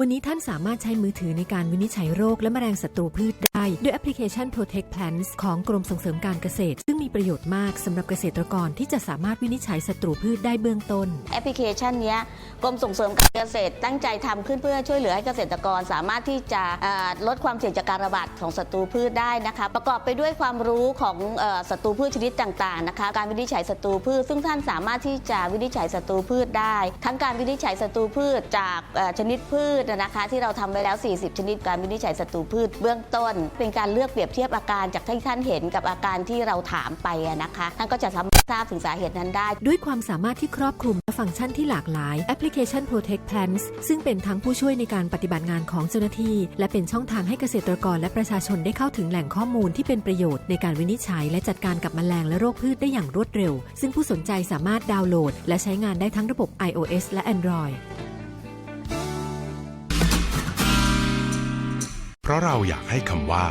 วันนี้ท่านสามารถใช้มือถือในการวินิจฉัยโรคและแมลงศัตรูพืชได้ด้วยแอปพลิเคชัน Protect Plants ของกรมส่งเสริมการเกษตร ซึ่งมีประโยชน์มากสำหรับเกษตรกรที่จะสามารถวินิจฉัยศัตรูพืชได้เบื้องต้น แอปพลิเคชันเนี้ยกรมส่งเสริมการเกษตรตั้งใจทำขึ้นเพื่อช่วยเหลือให้เกษตรกร สามารถที่จะลดความเสี่ยงจากการระบาดของศัตรูพืชได้นะคะ ประกอบไปด้วยความรู้ของศัตรูพืชชนิดต่างๆนะคะ การวินิจฉัยศัตรูพืช ซึ่งท่านสามารถที่จะวินิจฉัยศัตรูพืชได้ ทั้งการวินิจฉัยศัตรูพืชจากชนิดพืชนะคะ ที่เราทำไว้แล้ว 40 ชนิดการวินิจฉัยศัตรูพืชเบื้องต้น เป็นการเลือกเปรียบเทียบอาการจากที่ท่านเห็นกับอาการที่เราถามไปนะคะท่านก็จะสามารถทราบถึงสาเหตุนั้นได้ ด้วยความสามารถที่ครอบคลุมและฟังก์ชันที่หลากหลายแอปพลิเคชัน Protect Plants ซึ่งเป็นทั้งผู้ช่วยในการปฏิบัติงานของเจ้าหน้าที่ และเป็นช่องทางให้เกษตรกรและประชาชนได้เข้าถึงแหล่งข้อมูลที่เป็นประโยชน์ในการวินิจฉัย และจัดการกับแมลงและโรคพืชได้อย่างรวดเร็ว ซึ่งผู้สนใจสามารถดาวน์โหลด และใช้งานได้ทั้งระบบ iOS และ Android เพราะเราอยากให้คำว่า